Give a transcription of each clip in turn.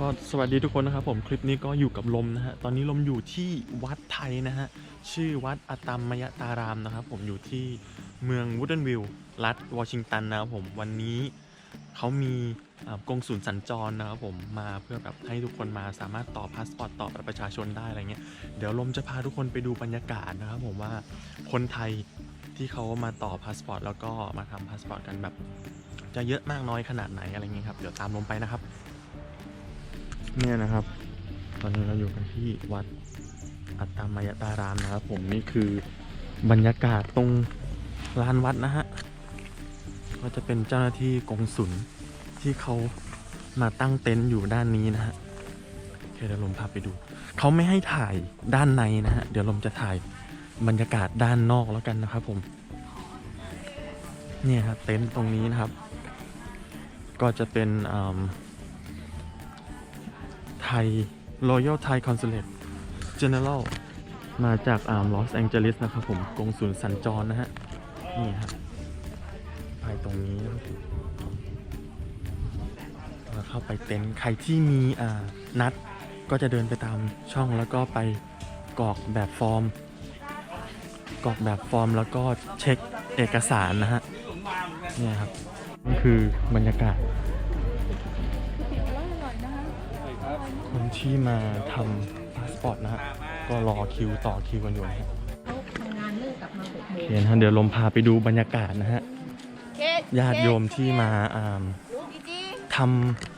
ก็สวัสดีทุกคนนะครับผมคลิปนี้ก็อยู่กับลมนะฮะตอนนี้ลมอยู่ที่วัดไทยนะฮะชื่อวัดอตมมยตารามนะครับผมอยู่ที่เมืองวูดเดนวิลล์รัฐวอชิงตันนะครับผมวันนี้เขามีอ่ากงสุลสัญจรนะครับผมมาเพื่อแบบให้ทุกคนมาสามารถต่อพาสปอร์ตต่อบัตรประชาชนได้อะไรเงี้ยเดี๋ยวลมจะพาทุกคนไปดูบรรยากาศนะครับผมว่าคนไทยที่เขามาต่อพาสปอร์ตแล้วก็มาทำพาสปอร์ตกันแบบจะเยอะมากน้อยขนาดไหนอะไรเงี้ยครับเดี๋ยวตามลมไปนะครับ เนี่ยนะครับ ตอนนี้เราอยู่กันที่วัดอัตตามายตารามนะครับ ผมนี่คือบรรยากาศตรงลานวัดนะฮะก็จะเป็นเจ้าหน้าที่กงสุลที่เขามาตั้งเต็นท์อยู่ด้านนี้นะฮะโอเคเดี๋ยวลมพาไปดู เขาไม่ให้ถ่ายด้านในนะฮะ เดี๋ยวลมจะถ่ายบรรยากาศด้านนอกแล้วกันนะครับ ผม เนี่ยครับเต็นท์ตรงนี้นะครับ ก็จะเป็นอืม ไทย Royal Thai Consulate General มาจากอ่าลอสแองเจลิสนะครับผมกงสุลสัญจรนะฮะ นี่ครับไปตรงนี้นะครับผมเราเข้าไปเต็นท์ใครที่มีอ่านัดก็จะเดินไปตามช่องแล้วก็ไปกรอกแบบฟอร์มกรอกแบบฟอร์มแล้วก็เช็คเอกสารนะฮะ เนี่ยครับนี่คือบรรยากาศ ที่มาทำพาสปอร์ตนะฮะก็รอคิวต่อคิวกันอยู่นะฮะเขาทำงานเลิกกลับมาหกโมโองเคนะฮะเดี๋ยวลมพาไปดูบรรยากาศนะฮะเค้กญาติโยมที่มาอ่าลูกอีจีท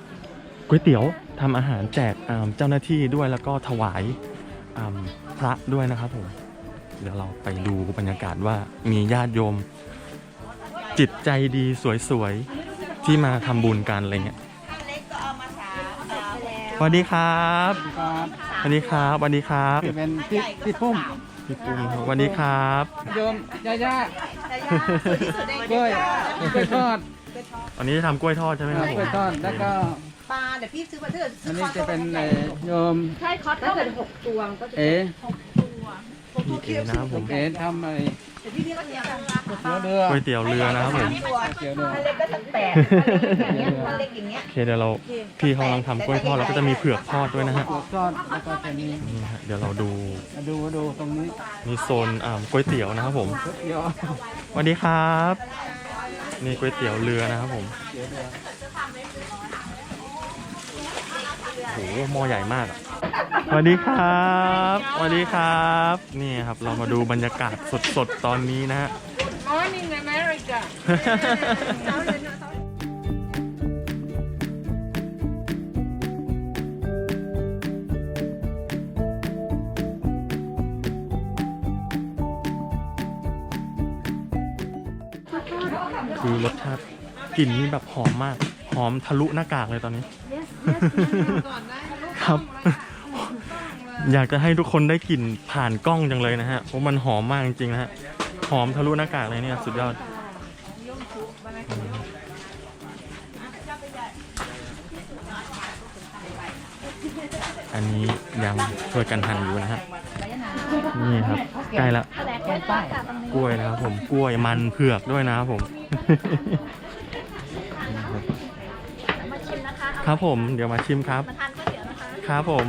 ำก๋วยเตี๋ยวทำอาหารแจกอ่าเจ้าหน้าที่ด้วยแล้วก็ถวายอ่าพระด้วยนะครับผมเดี๋ยวเราไปดูบรรยากาศว่ามีญาติโยม จิตใจดีสวยๆที่มาทำบุญกันอะไรเงี้ย สวัสดีครับครับสวัสดีครับสวัสดีครับเป็นพี่พี่ปุ้มพี่ปุ้มครับสวัสดีครับโยมย่าย่ากล้วยกล้วยทอดอันนี้จะทำกล้วยทอดใช่ไหมครับผกมล้วยทอดแล้วก็ปลาเดี๋ยวพี่ซื้อมาเถอะอันนี้จะเป็นเอ่อโยมใช่คอสถ้าเกิดหกตัวมันก็จะเอ๋พี่เอนะครับผมเอ๋ทำไอ้ เดี๋ยวพี่เรียกว่าเทียมก๋วยเรือก๋วยเตี๋ยวเรือนะครับผมตัวเตี๋ยวเรือถ้าเล็กก็จะแปดถ้าเล็กอย่างเงี้ยถ้าเล็กอย่างเงี้ย โอเคเดี๋ยวเราพี่เขากำลังทำกล้วยทอดแล้วก็จะมีเผือกทอดด้วยนะฮะก๋วยทอดแล้วก็จะมีนี่ฮะเดี๋ยวเราดูมาดูมาดูตรงนี้มีโซนอ่าก๋วยเตี๋ยวนะครับผมก๋วยเตี๋ยวสวัสดีครับนี่ก๋วยเตี๋ยวเรือนะครับผมเตี๋ยวเรือโอ้โหหม้อใหญ่มากอะ สวัสดีครับสวัสดีครับ นี่ครับเรามาดูบรรยากาศสดๆตอนนี้นะฮะ Morning America คือรสชาติกลิ่นนี่แบบหอมมาก หอมทะลุหน้ากากเลยตอนนี้ ครับ อยากจะให้ทุกคนได้กลิ่นผ่านกล้องจังเลยนะฮะเพราะมันหอมมากจริงๆนะฮะหอมทะลุหน้ากากเลยเนี่ยสุดยอดอันนี้ยังช่วยกันหั่นอยู่นะฮะนี่ครับใกล้ละกล้วยนะครับผมกล้วยมันเผือกด้วยนะครับผมครับผมเดี๋ยวมาชิมครับครับผม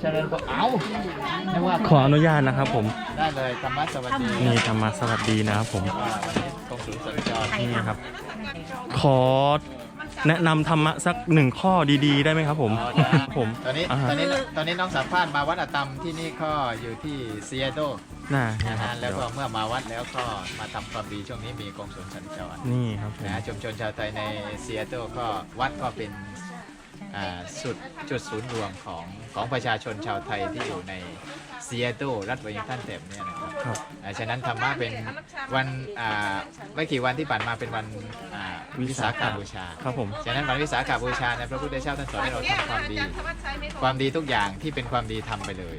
เจริญพรเอ้าไม่ว่าขออนุญาตนะครับผมได้เลยธรรมะสวัสดีนี่ธรรมะสวัสดีนะครับผมกองสุลสัญจรนี่ครับ ขอแนะนำธรรมะสักหนึ่งข้อดีๆ ได้ไหมครับผมอ๋อได้ผมตอนนี้าตอนนี้ตอนนี้น้องสัมภาษณ์มาวัดอาตมที่นี่ก็อยู่ที่ซีแอตเทิลน่านะนะครัฮะบแล้วก็เมื่อมาวัดแล้วก็มาทำความดีช่วงนี้มีกองสุลสัญจรนี่ครับผมนะฮะชุมชนชาวไทยในซีแอตเทิลก็วัดก็เป็นอ่า สุดจุดศูนย์รวมของของประชาชนชาวไทยที่อยู่ในซีแอตเทิลรัฐวอชิงตันเต็มเนี่ยนะครับครับ อ่าฉะนั้นธรรมะเป็นวันอ่าไม่กี่วันที่ผ่านมาเป็นวันอ่าวิสาขบูชา ครับผม ฉะนั้นวันวิสาขบูชาเนี่ยพระพุทธเจ้าท่านสอนให้เราทำความดี ความดีทุกอย่างที่เป็นความดีทำไปเลย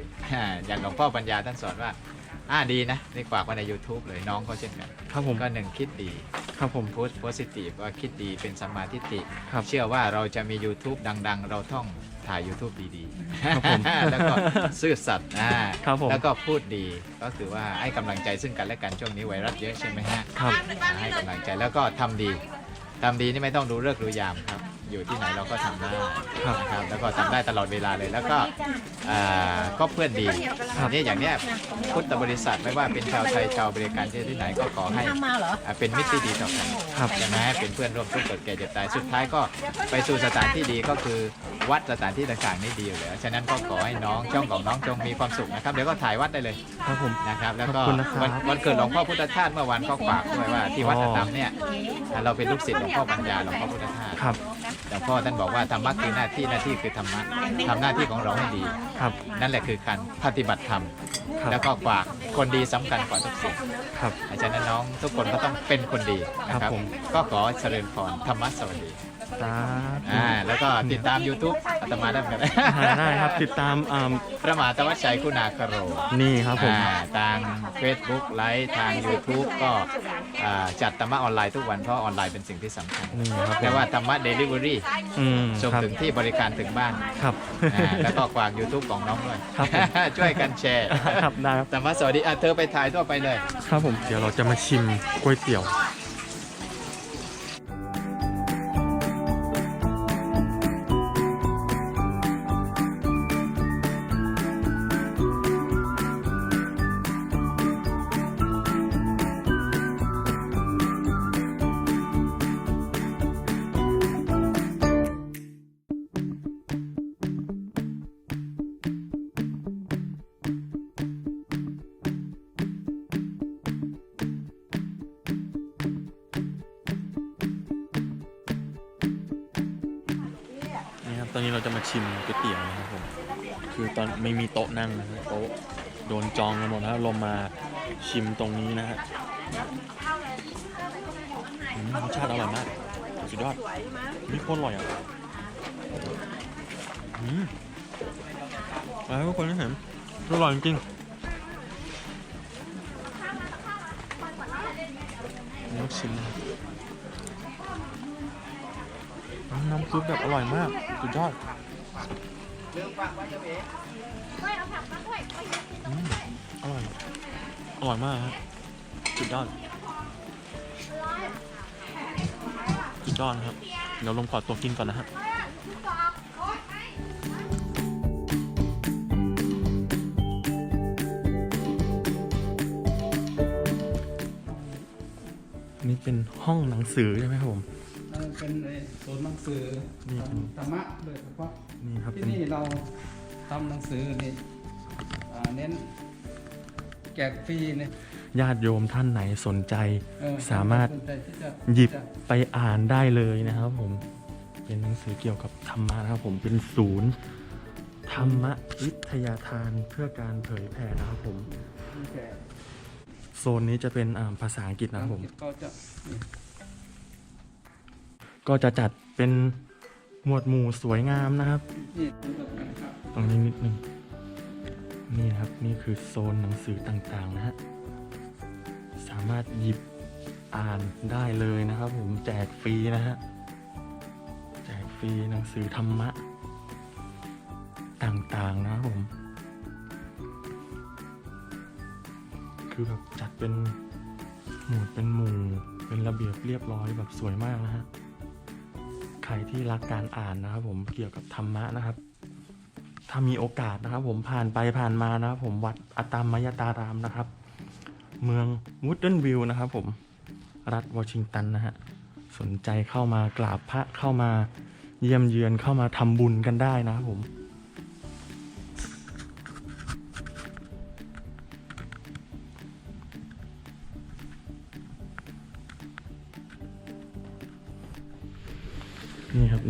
อย่างหลวงพ่อปัญญาท่านสอนว่า อ่าดีนะนี่ฝากไว้ใน YouTube เลยน้องก็เช่นกันครับผมก็หนึ่งคิดดีครับผมโพสโพสิทีฟว่าคิดดีเป็นสัมมาทิฏฐิครับเชื่อว่าเราจะมี YouTube ดัง ๆ เราต้องถ่าย YouTube ดีๆครับผมแล้วก็ซื่อสัตย์อ่าครับผมแล้วก็พูดดีก็คือว่าให้กำลังใจซึ่งกันและกันช่วงนี้ไวรัสเยอะใช่ไหมฮะครับอ่าให้กำลังใจแล้วก็ทำดีทำดีนี่ไม่ต้องดูเลิกษ์ดูยามครับ อยู่ที่ไหนเราก็ทำได้ครับนะครับแล้วก็ทำได้ตลอดเวลาเลย แล้วก็อ่าก็เพื่อนดีครับนี่อย่างเนี้ยพุทธบริษัทไม่ว่าเป็นชาวไทยชาวบริการที่ไหนก็ขอให้ทำมาเหรออ่าเป็นมิตรที่ดีต่อกันครับ ใช่ไหมเป็นเพื่อนร่วมทุกข์เกิดแก่เจ็บตายสุดท้ายก็ไปสู่สถานที่ดีก็คือวัดสถานที่ต่างๆนี่ดีอยู่แล้วฉะนั้นก็ขอให้น้องช่องของน้องจงมีความสุขนะครับเดี๋ยวก็ถ่ายวัดได้เลย ครับผม นะครับแล้วก็ขอบคุณนะครับ วันวันเกิดหลวงพ่อพุทธทาสเมื่อวานก็ฝากด้วยว่าที่วัดอ๋ออาตามเนี่ยอ่าเราเป็นลูกศิษย์หลวงพ่อปัญญาหลวงพ่อพุทธทาสครับ หลวงพ่อท่านบอกว่าธรรมะคือหน้าที่หน้าที่คือธรรมะทำหน้าที่ของเราให้ดี ครับนั่นแหละคือการปฏิบัติธรรม ครับแล้วก็ฝากคนดีสำคัญกว่าทุกสิ่งครับฉะนั้นน้องทุกคนก็ต้องเป็นคนดีนะคครัรับบผม ก็ขอเจริญพรธรรมะสวัสดีสาธุอ่าแล้วก็ติดตาม YouTube อาตมาได้เหมือนกันอ่าได้ครับติดตามอ่าพระมหาธวัชชัยคุณาคโร นี่ครับผม อ่าทาง Facebook ไลฟ์ทาง YouTube ก็อ่า จัดธรรมะออนไลน์ทุกวันเพราะออนไลน์เป็นสิ่งที่สำคัญนี่ครับผมเรียกว่าธรรมะเดลิเวอรี่อืมส่งครับถึงที่บริการถึงบ้านครับ อ่าแล้วก็ฝาก YouTube ของน้องด้วยครับผม ช่วยกันแชร์ครับได้ครับ ธรรมะสวัสดีอะเธอไปถ่ายตัวไปเลย ครับผมเดี๋ยวเราจะมาชิมก๋วยเตี๋ยว เราจะมาชิมก๋วยเตี๋ยวนะครับผม คือตอนไม่มีโต๊ะนั่งนะโต๊ะโดนจองกันหมดแล้วลงมาชิมตรงนี้นะฮะรสชาติอร่อยมาก สุดยอดนี่โคตรอร่อยอะอืมแล้วทุกคนที่เห็นอร่อยจริงๆนี่ต้องชิมน้ำซุปแบบอร่อยมาก สุดยอด อืมอร่อย อร่อยมากครับสุดยอดสุดยอดนะครับ เดี๋ยวลงขอตัวกินก่อนนะฮะนี่เป็นห้องหนังสือใช่ไหมครับผม เอ่อเป็นไอ้ศูนย์หนังสือนี่เป็นธรรมะโดยเฉพาะนี่ครับที่เป็นนี่เราทำหนังสือนี่อ่าเน้นแจกฟรีเนี่ยญาติโยมท่านไหนสนใจเออสามารถสนใจที่จะหยิบจะไปอ่านได้เลยนะครับผมเป็นหนังสือเกี่ยวกับธรรมะนะครับผมเป็นศูนย์ธรรมวิทยาทานเพื่อการเผยแผ่นะครับผมแจกโซนนี้จะเป็นอ่าภาษาอังกฤษนะครับผมก็จะนี่ ก็จะจัดเป็นหมวดหมู่สวยงามนะครับ ตรงนี้นิดนึงนี่นะครับนี่คือโซนหนังสือต่างๆนะฮะสามารถหยิบอ่านได้เลยนะครับ ผมแจกฟรีนะฮะแจกฟรีหนังสือธรรมะ ต่างๆนะครับผม คือแบบจัดเป็นหมวดเป็นหมู่เป็นระเบียบเรียบร้อยแบบสวยมากนะฮะ รที่รักการอ่านนะครับ ผมเกี่ยวกับธรรมะนะครับ ถ้ามีโอกาสนะครับ ผมผ่านไปผ่านมานะครับ ผมวัดอตามมยตารามนะครับ เมืองวูดเดนวิลนะครับ ผมรัฐวอชิงตันนะฮะสนใจเข้ามากราบพระเข้ามาเยี่ยมเยือนเข้ามาทำบุญกันได้นะครับผม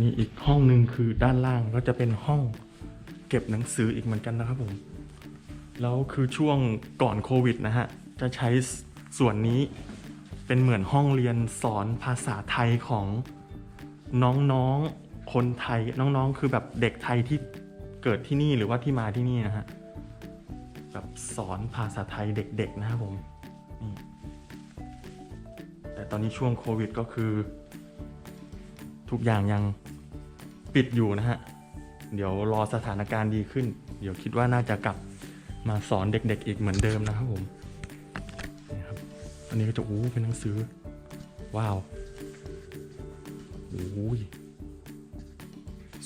นี่อีกห้องหนึ่งคือด้านล่างก็จะเป็นห้องเก็บหนังสืออีกเหมือนกันนะครับผม แล้วคือช่วงก่อนโควิดนะฮะ จะใช้ส่วนนี้เป็นเหมือนห้องเรียนสอนภาษาไทยของน้องๆคนไทยน้องๆ คือแบบเด็กไทยที่เกิดที่นี่หรือว่าที่มาที่นี่นะฮะแบบสอนภาษาไทยเด็กๆนะครับผมนี่แต่ตอนนี้ช่วงโควิดก็คือ ทุกอย่างยัง ปิดอยู่นะฮะ เดี๋ยวรอสถานการณ์ดีขึ้น เดี๋ยวคิดว่าน่าจะกลับมาสอนเด็กๆอีกเหมือนเดิมนะครับผมนี่ครับอันนี้ก็จะอู้เป็นหนังสือ ว้าวโอ้ย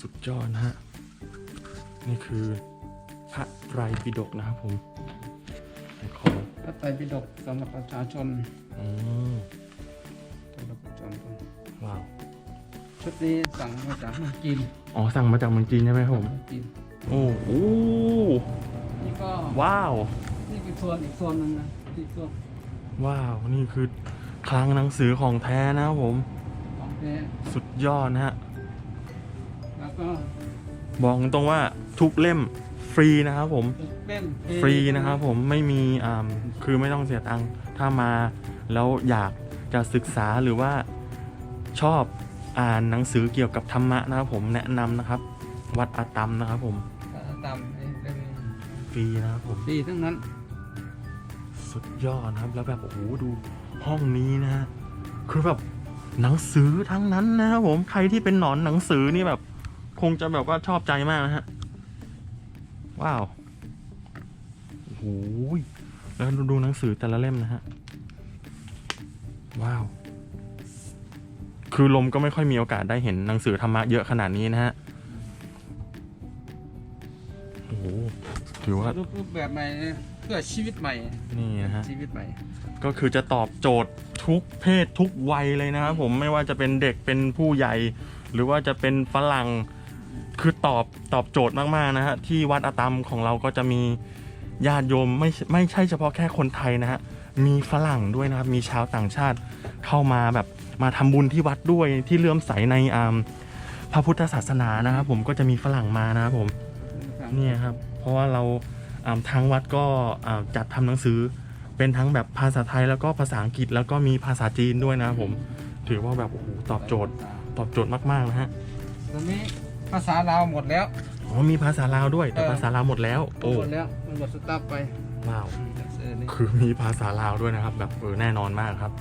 สุดยอดนะฮะ นี่คือพระไตรปิฎกนะครับผมขอพระไตรปิฎกสำหรับประชาชนอืมสำหรับประชาชนว้าว ชุดนี้สั่งมาจากเมืองจีนอ๋อสั่งมาจากเมืองจีนใช่ไหมครับผมเมืองจีนโอ้โหนี่ก็ว้าว นี่คือส่วนอีกส่วนหนึ่งนะที่ส่วนว้าว นี่คือคลังหนังสือของแท้นะครับผมของแท้สุดยอดนะฮะ แล้วก็บอกตรงว่าทุกเล่มฟรีนะครับผมเป็นฟรีนะครับผมไม่มีอ่าคือไม่ต้องเสียตังค์ถ้ามาแล้วอยากจะศึกษาหรือว่าชอบ อ่านหนังสือเกี่ยวกับธรรมะนะครับผมแนะนำนะครับ วัดอาตัมนะครับผมตามเป็นฟรีนะครับผม ดีทั้งนั้น สุดยอดนะครับแล้วแบบโอ้โหดูห้องนี้นะฮะคือแบบหนังสือทั้งนั้นนะครับผมใครที่เป็นหนอนหนังสือนี่แบบ คงจะแบบว่าชอบใจมากนะฮะว้าวโอ้โหแล้วดูหนังสือแต่ละเล่มนะฮะว้าว คือลมก็ไม่ค่อยมีโอกาสได้เห็นหนังสือธรรมะเยอะขนาดนี้นะฮะโอ้โหถือว่ารูปแบบใหม่เพื่อชีวิตใหม่นี่นะฮะชีวิตใหม่ ก็คือจะตอบโจทย์ทุกเพศทุกวัยเลยนะครับผมไม่ว่าจะเป็นเด็กเป็นผู้ใหญ่ หรือว่าจะเป็นฝรั่งคือตอบตอบโจทย์มากๆนะฮะที่วัดอาตมของเราก็จะมีญาติโยมไม่ไม่ใช่เฉพาะแค่คนไทยนะฮะ มีฝรั่งด้วยนะครับ มีชาวต่างชาติเข้ามาแบบมาทำบุญที่วัดด้วยที่เลื่อมใสในอ่าพระพุทธศาสนานะครับผมก็จะมีฝรั่งมานะครับผมเนี่ยครับ เพราะว่าเราอ่าทางวัดก็อ่าจัดทำหนังสือ เป็นทั้งแบบภาษาไทยแล้วก็ภาษาอังกฤษแล้วก็มีภาษาจีนด้วยนะครับผมถือว่าแบบโอ้โหตอบโจทย์ ตอบโจทย์มากๆนะฮะตอนนี้ภาษาลาวหมดแล้วอ๋อมีภาษาลาวด้วยแต่เออภาษาลาวหมดแล้วโอ้หมดแล้วมันหมดสต็อกไป ว้าวหนังสือนี่คือมีภาษาลาวด้วยนะครับ แบบเออแน่นอนมากครับ